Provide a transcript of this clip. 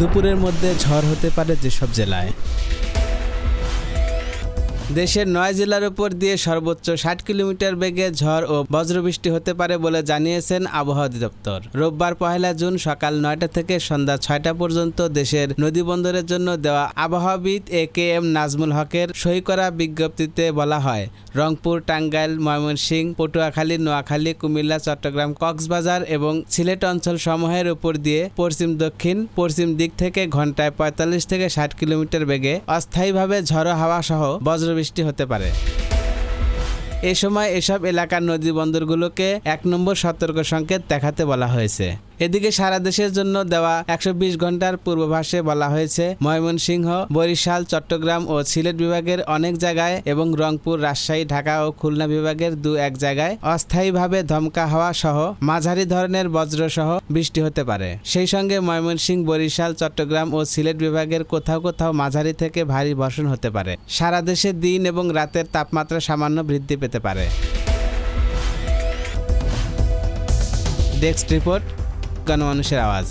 দুপুরের মধ্যে ঝড় হতে পারে যেসব জেলায়। দেশের নয় জেলার উপর দিয়ে সর্বোচ্চ ষাট কিলোমিটার বেগে ঝড় ও বজ্রবৃষ্টি হতে পারে বলে জানিয়েছেন আবহাওয়া অধিদপ্তর। রোববার পহেলা জুন সকাল নয়টা থেকে সন্ধ্যা ছয়টা পর্যন্ত দেশের নদী বন্দরের জন্য দেওয়া আবহাওয়াবিদ এ কে এম নাজমুল হকের সই করা বিজ্ঞপ্তিতে বলা হয়, রংপুর, টাঙ্গাইল, ময়মনসিংহ, পটুয়াখালী, নোয়াখালী, কুমিল্লা, চট্টগ্রাম, কক্সবাজার এবং সিলেট অঞ্চল সমূহের উপর দিয়ে পশ্চিম, দক্ষিণ, পশ্চিম দিক থেকে ঘন্টায় পঁয়তাল্লিশ থেকে ষাট কিলোমিটার বেগে অস্থায়ীভাবে ঝড়ো হাওয়া সহ বজ্রবৃষ্টি হতে পারে। এ সময় এসব এলাকার নদী বন্দরগুলোকে এক নম্বর সতর্ক সংকেত দেখাতে বলা হয়েছে। এদিকে সারা দেশের জন্য দেওয়া একশো বিশ ঘণ্টার পূর্বাভাসে বলা হয়েছে, ময়মনসিংহ, বরিশাল, চট্টগ্রাম ও সিলেট বিভাগের অনেক জায়গায় এবং রংপুর, রাজশাহী, ঢাকা ও খুলনা বিভাগের দু এক জায়গায় অস্থায়ীভাবে ধমকা হাওয়া সহ মাঝারি ধরনের বজ্র সহ বৃষ্টি হতে পারে। সেই সঙ্গে ময়মনসিংহ, বরিশাল, চট্টগ্রাম ও সিলেট বিভাগের কোথাও কোথাও মাঝারি থেকে ভারী বর্ষণ হতে পারে। সারা দেশে দিন এবং রাতের তাপমাত্রা সামান্য বৃদ্ধি পেতে পারে। Desk report গণমানুষের আওয়াজ